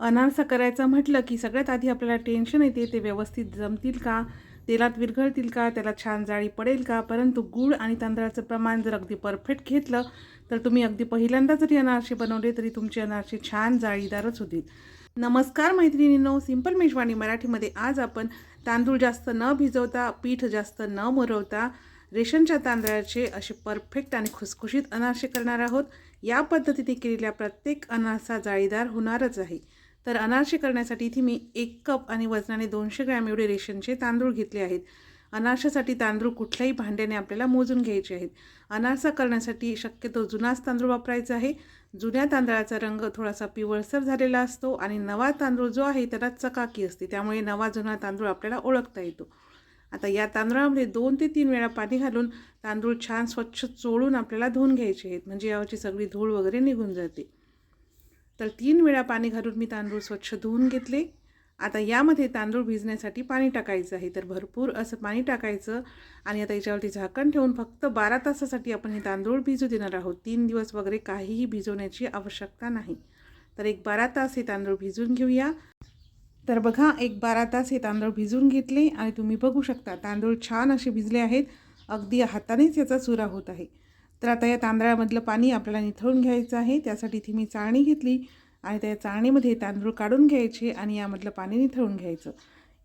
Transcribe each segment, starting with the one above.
अनारसा करायचा म्हटलं की सगळ्यात आधी आपल्याला टेन्शन येते ते व्यवस्थित जमतील का? तेलात विरघळतील का? त्याला छान जाळी पडेल का? परंतु गूळ आणि तांदळाचं प्रमाण जर अगदी परफेक्ट घेतलं तर तुम्ही अगदी पहिल्यांदा जरी अनारसे बनवले तरी तुमचे अनारसे छान जाळीदारच होतील. नमस्कार मैत्रिणींनो सिंपल मेजवानी मराठीमध्ये आज आपण तांदूळ जास्त न भिजवता पीठ जास्त न मुरवता रेशनच्या तांदळाचे असे परफेक्ट आणि खुसखुशीत अनारसे करणार आहोत. या पद्धतीने केलेल्या प्रत्येक अनारसा जाळीदार होणारच आहे. तर अनारसे करण्यासाठी इथे मी एक कप आणि वजनाने दोनशे ग्रॅम एवढे रेशनचे तांदूळ घेतले आहेत. अनारशासाठी तांदूळ कुठल्याही भांड्याने आपल्याला मोजून घ्यायचे आहेत. अनारसा करण्यासाठी शक्यतो जुनाच तांदूळ वापरायचा आहे. जुन्या तांदळाचा रंग थोडासा पिवळसर झालेला असतो आणि नवा तांदूळ जो आहे त्याला चकाकी असते. त्यामुळे नवा जुना तांदूळ आपल्याला ओळखता येतो. आता या तांदळामध्ये दोन ते तीन वेळा पाणी घालून तांदूळ छान स्वच्छ चोळून आपल्याला धुवून घ्यायचे आहेत. म्हणजे यावरची सगळी धूळ वगैरे निघून जाते. तर तीन वेळा पाणी घालून मी तांदूळ स्वच्छ धुवून घेतले. आता यामध्ये तांदूळ भिजण्यासाठी पाणी टाकायचं आहे. तर भरपूर असं पाणी टाकायचं आणि आता याच्यावरती झाकण ठेवून फक्त बारा तासासाठी आपण हे तांदूळ भिजू देणार आहोत. तीन दिवस वगैरे काहीही भिजवण्याची आवश्यकता नाही. तर एक बारा तास हे तांदूळ भिजून घेऊया. तर बघा एक बारा तास हे तांदूळ भिजून घेतले आणि तुम्ही बघू शकता तांदूळ छान असे भिजले आहेत. अगदी हातानेच याचा चुरा होत आहे. तर आता या तांदळामधलं पाणी आपल्याला निथळून घ्यायचं आहे. त्यासाठी ती मी चाळणी घेतली आणि त्या चाळणीमध्ये तांदूळ काढून घ्यायचे आणि यामधलं पाणी निथळून घ्यायचं.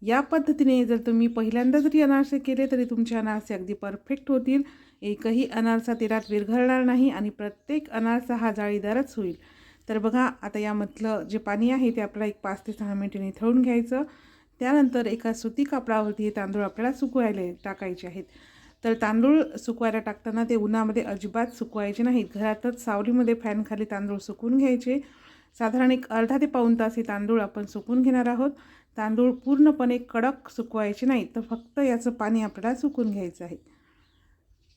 या पद्धतीने जर तुम्ही पहिल्यांदा जरी अनारसे केले तरी तुमचे अनारसे अगदी परफेक्ट होतील. एकही अनारसा तेलात विरघळणार नाही आणि प्रत्येक अनारसा हा जाळीदारच होईल. तर बघा आता यामधलं जे पाणी आहे ते आपल्याला एक पाच ते सहा मिनिटे निथळून घ्यायचं. त्यानंतर एका सुती कापडावरती हे तांदूळ आपल्याला सुकवायला टाकायचे आहेत. तर तांदूळ सुकवायला टाकताना ते उन्हामध्ये अजिबात सुकवायचे नाहीत. घरातच सावलीमध्ये फॅनखाली तांदूळ सुकून घ्यायचे. साधारण एक अर्धा ते पाऊण तास हे तांदूळ आपण सुकून घेणार आहोत. तांदूळ पूर्णपणे कडक सुकवायचे नाही तर फक्त याचं पाणी आपल्याला सुकून घ्यायचं आहे.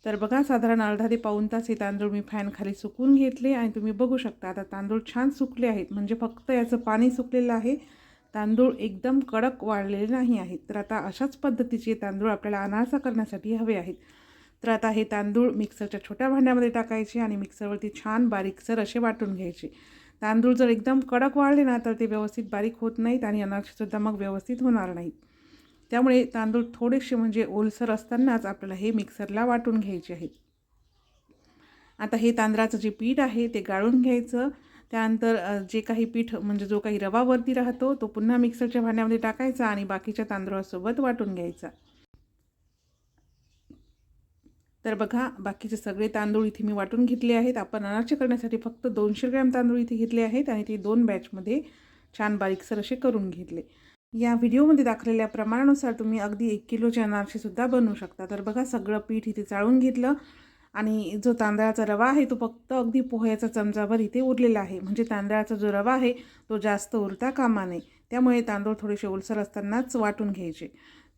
तर बघा साधारण अर्धा ते पाऊण तास हे तांदूळ मी फॅनखाली सुकून घेतले आणि तुम्ही बघू शकता आता तांदूळ छान सुकले आहेत. म्हणजे फक्त याचं पाणी सुकलेलं आहे. तांदूळ एकदम कडक वाळलेले नाही आहेत. तर आता अशाच पद्धतीचे तांदूळ आपल्याला अनारसा करण्यासाठी हवे आहेत. तर आता हे तांदूळ मिक्सरच्या छोट्या भांड्यामध्ये टाकायचे आणि मिक्सरवरती छान बारीकसर असे वाटून घ्यायचे. तांदूळ जर एकदम कडक वाळले ना तर ते व्यवस्थित बारीक होत नाहीत आणि अनारसेसुद्धा मग व्यवस्थित होणार नाहीत. त्यामुळे तांदूळ थोडेसे म्हणजे ओलसर असतानाच आपल्याला हे मिक्सरला वाटून घ्यायचे आहेत. आता हे तांदळाचं जे पीठ आहे ते गाळून घ्यायचं. त्यानंतर जे काही पीठ म्हणजे जो काही रवा वरती राहतो तो पुन्हा मिक्सरच्या भांड्यामध्ये टाकायचा आणि बाकीच्या तांदळासोबत वाटून घ्यायचा. तर बघा बाकीचे सगळे तांदूळ इथे मी वाटून घेतले आहेत. आपण अनारचे करण्यासाठी फक्त दोनशे ग्रॅम तांदूळ इथे घेतले आहेत आणि ते दोन बॅचमध्ये छान बारीकसर असे करून घेतले. या व्हिडिओमध्ये दाखवलेल्या प्रमाणानुसार तुम्ही अगदी एक किलोचे अनारसेसुद्धा बनवू शकता. तर बघा सगळं पीठ इथे चाळून घेतलं. आणि जो तांदळाचा रवा आहे तो फक्त अगदी पोह्याचा चमचाभर इथे उरलेला आहे. म्हणजे तांदळाचा जो रवा आहे तो जास्त उरता कामा नये. त्यामुळे तांदूळ थोडेसे ओलसर असतानाच वाटून घ्यायचे.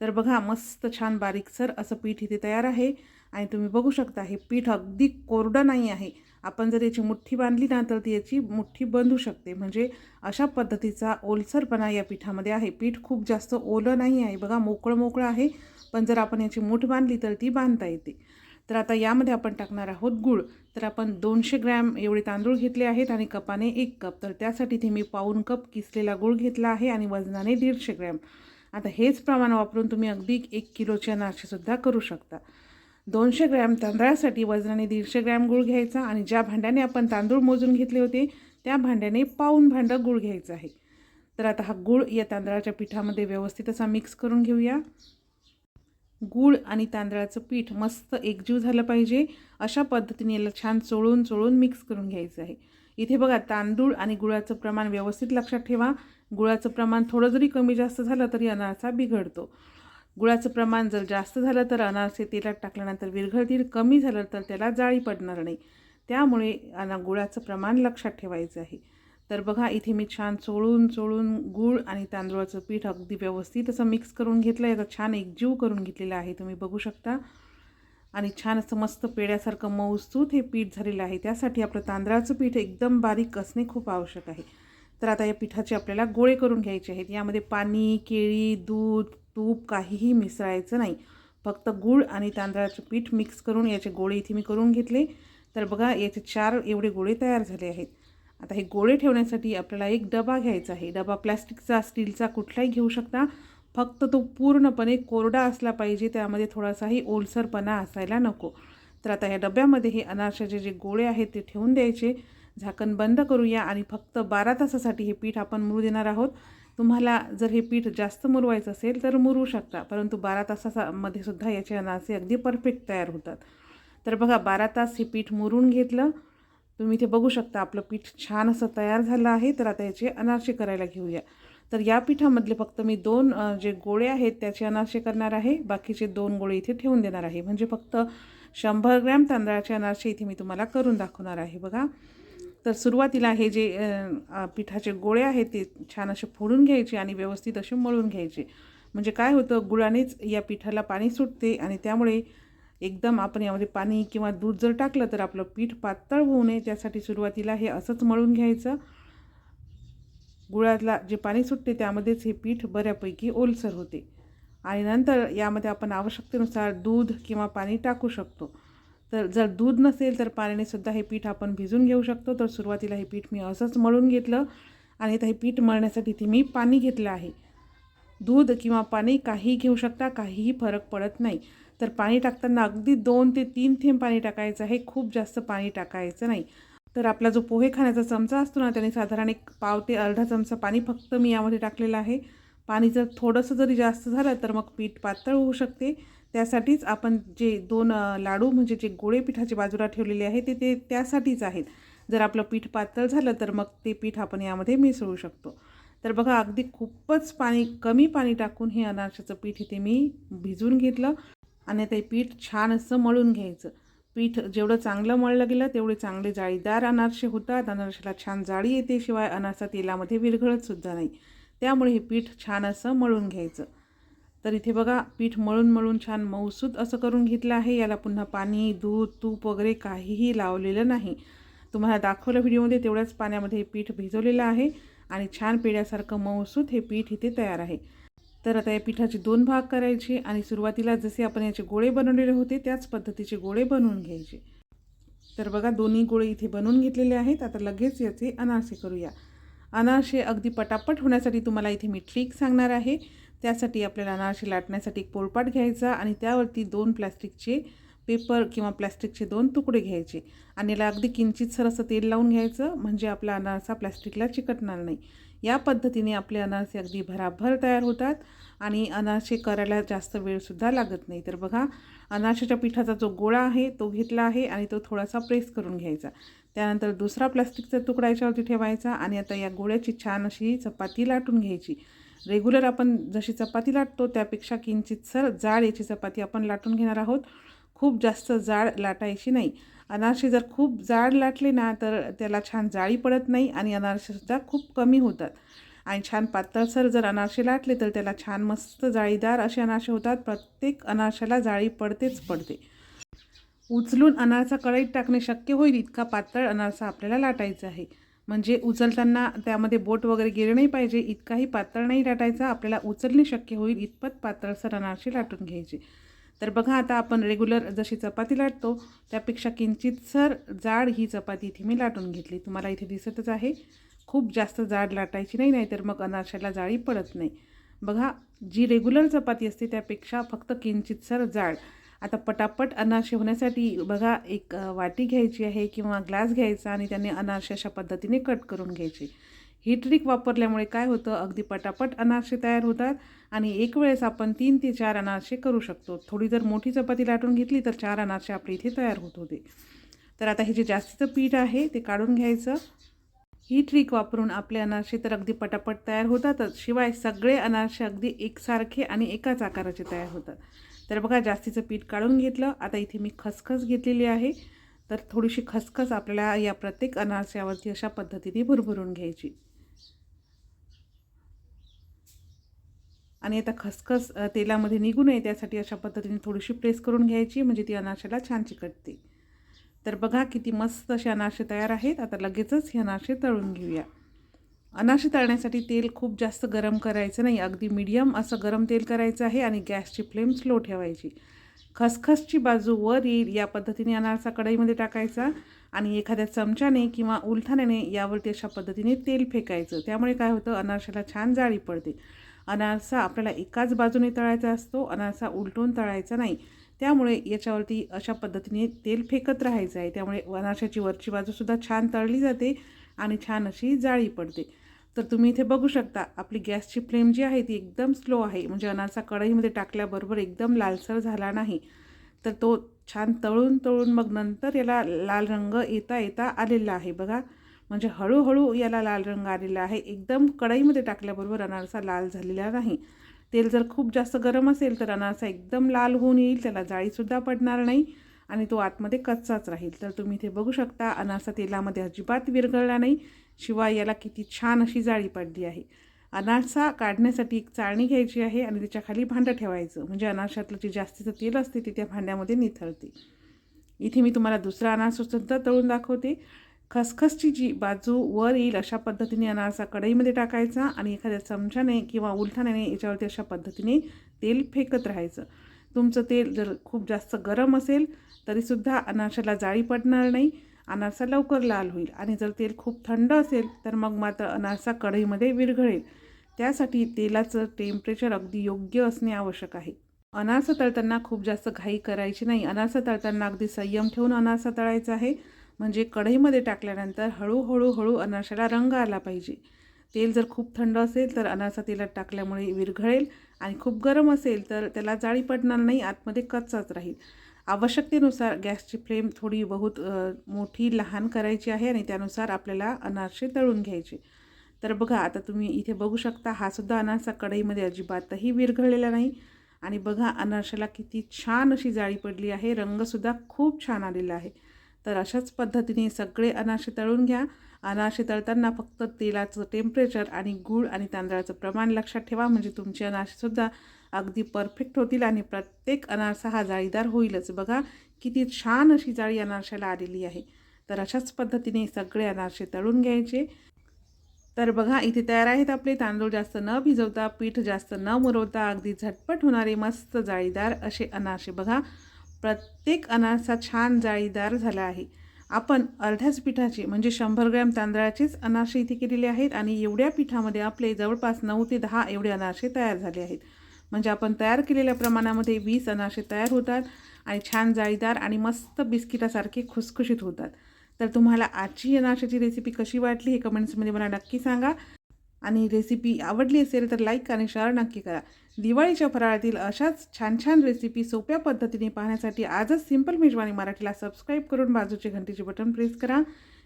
तर बघा मस्त छान बारीकसर असं पीठ इथे तयार आहे. आणि तुम्ही बघू शकता हे पीठ अगदी कोरडं नाही आहे. आपण जर याची मुठ्ठी बांधली ना तर ती याची मुठ्ठी बंधू शकते. म्हणजे अशा पद्धतीचा ओलसरपणा या पिठामध्ये आहे. पीठ खूप जास्त ओलं नाही आहे. बघा मोकळं मोकळं आहे. पण जर आपण याची मूठ बांधली तर ती बांधता येते. तर आता यामध्ये आपण टाकणार आहोत गूळ. तर आपण दोनशे ग्रॅम एवढे तांदूळ घेतले आहेत आणि कपाने एक कप. तर त्यासाठी ते मी पाऊन कप किसलेला गूळ घेतला आहे आणि वजनाने दीडशे ग्रॅम. आता हेच प्रमाण वापरून तुम्ही अगदी एक किलोचे अनारसेसुद्धा करू शकता. दोनशे ग्रॅम तांदळासाठी वजनाने दीडशे ग्रॅम गूळ घ्यायचा आणि ज्या भांड्याने आपण तांदूळ मोजून घेतले होते त्या भांड्याने पाऊन भांडं गूळ घ्यायचं आहे. तर आता हा गूळ या तांदळाच्या पिठामध्ये व्यवस्थित असा मिक्स करून घेऊया. गूळ आणि तांदळाचं पीठ मस्त एकजीव झालं पाहिजे. अशा पद्धतीने याला छान चोळून चोळून मिक्स करून घ्यायचं आहे. इथे बघा तांदूळ आणि गुळाचं प्रमाण व्यवस्थित लक्षात ठेवा. गुळाचं प्रमाण थोडं जरी कमी जास्त झालं तरी अनारसा बिघडतो. गुळाचं प्रमाण जर जास्त झालं तर अनारसे तेलात टाकल्यानंतर विरघळतील कमी झालं तर त्याला जाळी पडणार नाही. त्यामुळे अना गुळाचं प्रमाण लक्षात ठेवायचं आहे. तर बघा इथे मी छान चोळून चोळून गूळ आणि तांदूळाचं पीठ अगदी व्यवस्थित असं मिक्स करून घेतलं आहे आता छान एकजीव करून घेतलेलं आहे तुम्ही बघू शकता. आणि छान असं मस्त पेड्यासारखं मऊसूत हे पीठ झालेलं आहे. त्यासाठी आपलं तांदळाचं पीठ एकदम बारीक असणे खूप आवश्यक आहे. तर आता या पिठाचे आपल्याला गोळे करून घ्यायचे आहेत. यामध्ये पाणी केळी दूध तूप काहीही मिसळायचं नाही. फक्त गूळ आणि तांदळाचं पीठ मिक्स करून याचे गोळे इथे मी करून घेतले. तर बघा याचे चार एवढे गोळे तयार झाले आहेत. आता हे गोळे ठेवण्यासाठी आपल्याला एक डबा घ्यायचा आहे. डबा प्लॅस्टिकचा स्टीलचा कुठलाही घेऊ शकता. फक्त तो पूर्णपणे कोरडा असला पाहिजे. त्यामध्ये थोडासाही ओलसरपणा असायला नको. तर आता ह्या डब्यामध्ये हे अनारशाचे जे गोळे आहेत ते ठेवून द्यायचे. झाकण बंद करूया आणि फक्त बारा तासासाठी हे पीठ आपण मुरू देणार आहोत. तुम्हाला जर हे पीठ जास्त मुरवायचं असेल तर मुरू शकता. परंतु बारा तासामध्ये सुद्धा याचे अनारसे अगदी परफेक्ट तयार होतात. तर बघा बारा तास हे पीठ मुरून घेतलं. तुम्ही इथे बघू शकता आपलं पीठ छान असं तयार झालं आहे. तर आता याचे अनारसे करायला घेऊया. तर या पिठामधले फक्त मी दोन जे गोळे आहेत त्याचे अनारसे करणार आहे. बाकीचे दोन गोळे इथे ठेवून देणार आहे. म्हणजे फक्त शंभर ग्रॅम तांदळाचे अनारसे इथे मी तुम्हाला करून दाखवणार आहे. बघा. तर सुरुवातीला हे जे पिठाचे गोळे आहेत ते छान असे फोडून घ्यायचे आणि व्यवस्थित असे मळून घ्यायचे. म्हणजे काय होतं गुळानेच या पिठाला पाणी सुटते आणि त्यामुळे एकदम आपण यामध्ये पाणी किंवा दूध जर टाकलं तर आपलं पीठ पातळ होऊ नये. त्यासाठी सुरुवातीला हे असंच मळून घ्यायचं. गुळातला जे पाणी सुटते त्यामध्येच हे पीठ बऱ्यापैकी ओलसर होते. आणि नंतर यामध्ये आपण आवश्यकतेनुसार दूध किंवा पाणी टाकू शकतो. तर जर दूध नसेल तर पाण्यानेसुद्धा हे पीठ आपण भिजून घेऊ शकतो. तर सुरुवातीला हे पीठ मी असंच मळून घेतलं आणि आता हे पीठ मळण्यासाठी ते मी पाणी घेतलं आहे. दूध किंवा पाणी काही घेऊ शकता काहीही फरक पडत नाही. तर पाणी टाकताना अगदी दोन ते तीन थेंब पाणी टाकायचं आहे खूप जास्त पाणी टाकायचं नाही. तर आपला जो पोहे खाण्याचा चमचा असतो ना त्याने साधारण एक पाव ते अर्धा चमचा पाणी फक्त मी यामध्ये टाकलेलं आहे. पाणी जर थोडंसं जरी जास्त झालं तर मग पीठ पातळ होऊ शकते. त्यासाठीच आपण जे दोन लाडू म्हणजे जे गोळे पिठाचे बाजूला ठेवलेले आहे ते ते त्यासाठीच आहेत. जर आपलं पीठ पातळ झालं तर मग ते पीठ आपण यामध्ये मिसळू शकतो. तर बघा अगदी खूपच पाणी कमी पाणी टाकून हे अनारशाचं पीठ इथे मी भिजून घेतलं आणि ते पीठ छान असं मळून घ्यायचं. पीठ जेवढं चांगलं मळलं गेलं तेवढे चांगले जाळीदार अनारसे होतात. अनारशाला छान जाळी येते शिवाय अनारसा तेलामध्ये विरघळतसुद्धा नाही. त्यामुळे हे पीठ छान असं मळून घ्यायचं. तर इथे बघा पीठ मळून मळून छान मऊसूत असं करून घेतलं आहे. याला पुन्हा पाणी दूध तूप वगैरे काहीही लावलेलं नाही. तुम्हाला दाखवलं व्हिडिओमध्ये तेवढ्याच पाण्यामध्ये हे पीठ भिजवलेलं आहे. आणि छान पेड्यासारखं मऊसूत हे पीठ इथे तयार आहे. तर आता या पिठाचे दोन भाग करायचे आणि सुरुवातीला जसे आपण याचे गोळे बनवलेले होते त्याच पद्धतीचे गोळे बनवून घ्यायचे. तर बघा दोन्ही गोळे इथे बनवून घेतलेले आहेत. आता लगेच याचे अनारसे करूया. अनारसे अगदी पटापट होण्यासाठी तुम्हाला इथे मी ट्रिक सांगणार आहे. त्यासाठी आपल्याला अनारसे लाटण्यासाठी एक पोळपाट घ्यायचा आणि त्यावरती दोन प्लॅस्टिकचे पेपर किंवा प्लॅस्टिकचे दोन तुकडे घ्यायचे आणि याला अगदी किंचितसर असं तेल लावून घ्यायचं म्हणजे आपला अनारसा प्लॅस्टिकला चिकटणार नाही. या पद्धतीने आपले अनारसे अगदी भराभर तयार होतात आणि अनारसे करायला जास्त वेळसुद्धा लागत नाही. तर बघा अनारशाच्या पिठाचा जो गोळा आहे तो घेतला आहे आणि तो थोडासा प्रेस करून घ्यायचा. त्यानंतर दुसरा प्लास्टिकचा तुकडा याच्यावरती ठेवायचा आणि आता या गोळ्याची छान अशी चपाती लाटून घ्यायची. रेग्युलर आपण जशी चपाती लाटतो त्यापेक्षा किंचितसर जाड याची चपाती आपण लाटून घेणार आहोत. खूप जास्त जाड लाटायची नाही. अनारसे जर खूप जाड लाटले ना तर त्याला छान जाळी पडत नाही आणि अनारसेसुद्धा खूप कमी होतात. आणि छान पातळसर जर अनारसे लाटले तर त्याला छान मस्त जाळीदार असे अनारसे होतात. प्रत्येक अनारशाला जाळी पडतेच पडते. उचलून अनारसा कढईत टाकणे शक्य होईल इतका पातळ अनारसा आपल्याला लाटायचा आहे. म्हणजे उचलताना त्यामध्ये बोट वगैरे गेले नाही पाहिजे इतकाही पातळ नाही लाटायचा. आपल्याला उचलणे शक्य होईल इतपत पातळसर अनारसे लाटून घ्यायचे. तर बघा आता आपण रेग्युलर जशी चपाती लाटतो त्यापेक्षा किंचितसर जाड ही चपाती इथे मी लाटून घेतली. तुम्हाला इथे दिसतच आहे. खूप जास्त जाड लाटायची नाही नाहीतर मग अनारशाला जाळी पडत नाही. बघा जी रेग्युलर चपाती असते त्यापेक्षा फक्त किंचितसर जाड. आता पटापट अनारसे होण्यासाठी बघा एक वाटी घ्यायची आहे किंवा ग्लास घ्यायचा आणि त्याने अनारसे अशा पद्धतीने कट करून घ्यायचे. ही ट्रिक वापरल्यामुळे काय होतं? अगदी पटापट अनारसे तयार होतात आणि एक वेळेस आपण तीन ते चार अनारसे करू शकतो. थोडी जर मोठी चपाती लाटून घेतली तर चार अनारसे आपले इथे तयार होत होते. तर आता हे जे जास्तीचं पीठ आहे ते काढून घ्यायचं. ही ट्रिक वापरून आपले अनारसे तर अगदी पटापट तयार होतातच शिवाय सगळे अनारसे अगदी एकसारखे आणि एकाच आकाराचे तयार होतात. तर बघा जास्तीचं पीठ काढून घेतलं. आता इथे मी खसखस घेतलेली आहे. तर थोडीशी खसखस आपल्याला या प्रत्येक अनारस्यावरती अशा पद्धतीने भुरभुरून घ्यायची. आणि आता खसखस तेलामध्ये निघू नये त्यासाठी अशा पद्धतीने थोडीशी प्रेस करून घ्यायची म्हणजे ती अनारशाला छान चिकटते. तर बघा किती मस्त असे अनारसे तयार आहेत. आता लगेचच हे अनारसे तळून घेऊया. अनारसे तळण्यासाठी तेल खूप जास्त गरम करायचं नाही. अगदी मीडियम असं गरम तेल करायचं आहे आणि गॅसची फ्लेम स्लो ठेवायची. खसखसची बाजू वर येईल या पद्धतीने अनारसा कढईमध्ये टाकायचा आणि एखाद्या चमच्याने किंवा उलथाण्याने यावरती अशा पद्धतीने तेल फेकायचं. त्यामुळे काय होतं? अनारशाला छान जाळी पडते. अनारसा आपल्याला एकाच बाजूने तळायचा असतो अनारसा उलटून तळायचा नाही. त्यामुळे याच्यावरती अशा पद्धतीने तेल फेकत राहायचं आहे. त्यामुळे अनारशाची वरची बाजूसुद्धा छान तळली जाते आणि छान अशी जाळी पडते. तर तुम्ही इथे बघू शकता आपली गॅसची फ्लेम जी आहे ती एकदम स्लो आहे. म्हणजे अनारसा कढईमध्ये टाकल्याबरोबर एकदम लालसर झाला नाही. तर तो छान तळून तळून मग नंतर याला लाल रंग येता येता आलेला आहे बघा. म्हणजे हळूहळू याला लाल रंग आलेला आहे. एकदम कढईमध्ये टाकल्याबरोबर अनारसा लाल झालेला नाही. तेल जर खूप जास्त गरम असेल तर अनारसा एकदम लाल होऊन येईल त्याला जाळीसुद्धा पडणार नाही आणि तो आतमध्ये कच्चाच राहील. तर तुम्ही इथे बघू शकता अनारसा तेलामध्ये अजिबात विरघळला नाही शिवाय याला किती छान अशी जाळी पडली आहे. अनारसा काढण्यासाठी एक चाळणी घ्यायची आहे आणि त्याच्याखाली भांडं ठेवायचं. म्हणजे अनारशातलं जे जास्तीचं तेल असते ते त्या भांड्यामध्ये निथळते. इथे मी तुम्हाला दुसरा अनारसुद्धा तळून दाखवते. खसखसची जी बाजू वर येईल अशा पद्धतीने अनारसा कढईमध्ये टाकायचा आणि एखाद्या चमच्याने किंवा उलथाण्याने याच्यावरती अशा पद्धतीने तेल फेकत राहायचं. तुमचं तेल जर खूप जास्त गरम असेल तरीसुद्धा अनारशाला जाळी पडणार नाही. अनारसा लवकर लाल होईल आणि जर तेल खूप थंड असेल तर मग मात्र अनारसा कढईमध्ये विरघळेल. त्यासाठी तेलाचं टेम्परेचर अगदी योग्य असणे आवश्यक आहे. अनारसा तळताना खूप जास्त घाई करायची नाही. अनारसा तळताना अगदी संयम ठेवून अनारसा तळायचा आहे. म्हणजे कढईमध्ये टाकल्यानंतर हळूहळू हळू अनारशाला रंग आला पाहिजे. तेल जर खूप थंड असेल तर अनारसा तेलात टाकल्यामुळे विरघळेल आणि खूप गरम असेल तर त्याला जाळी पडणार नाही आतमध्ये कच्चाच राहील. आवश्यकतेनुसार गॅसची फ्लेम थोडी बहुत मोठी लहान करायची आहे आणि त्यानुसार आपल्याला अनारसे तळून घ्यायचे. तर बघा आता तुम्ही इथे बघू शकता हा सुद्धा अनारसा कढईमध्ये अजिबातही विरघळलेला नाही. आणि बघा अनारशाला किती छान अशी जाळी पडली आहे रंगसुद्धा खूप छान आलेला आहे. तर अशाच पद्धतीने सगळे अनाशे तळून घ्या. अनाशे तळताना फक्त तेलाचं टेम्परेचर आणि गूळ आणि तांदळाचं प्रमाण लक्षात ठेवा. म्हणजे तुमचे अनाशेसुद्धा अगदी परफेक्ट होतील आणि प्रत्येक अनारसा हा जाळीदार होईलच. बघा किती छान अशी जाळी अनारशाला आलेली आहे. तर अशाच पद्धतीने सगळे अनारसे तळून घ्यायचे. तर बघा इथे तयार आहेत आपले. तांदूळ जास्त न भिजवता पीठ जास्त न मुरवता अगदी झटपट होणारे मस्त जाळीदार असे अनारसे बघा. प्रत्येक अनारसा छान जाळीदार झाला आहे. आपण अर्ध्याच पिठाची म्हणजे शंभर ग्रॅम तांदळाचेच अनारसे इथे केलेले आहेत आणि एवढ्या पिठामध्ये आपले जवळपास नऊ ते दहा एवढे अनारसे तयार झाले आहेत. म्हणजे आपण तयार केलेल्या प्रमाणामध्ये वीस अनारसे तयार होतात आणि छान जाळीदार आणि मस्त बिस्किटासारखे खुसखुशीत होतात. तर तुम्हाला आजची अनारशाची रेसिपी कशी वाटली हे कमेंट्समध्ये मला नक्की सांगा. आणि रेसिपी आवडली असेल तर लाईक आणि शेअर नक्की करा. दिवाळीच्या फराळातील अशाच छान छान रेसिपी सोप्या पद्धतीने पाहण्यासाठी आजच सिंपल मेजवानी मराठीला सबस्क्राईब करून बाजूचे घंटीचे बटन प्रेस करा.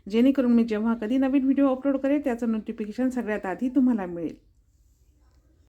जेणेकरून मी जेव्हा कधी नवीन व्हिडिओ अपलोड करेल त्याचं नोटिफिकेशन सगळ्यात आधी तुम्हाला मिळेल.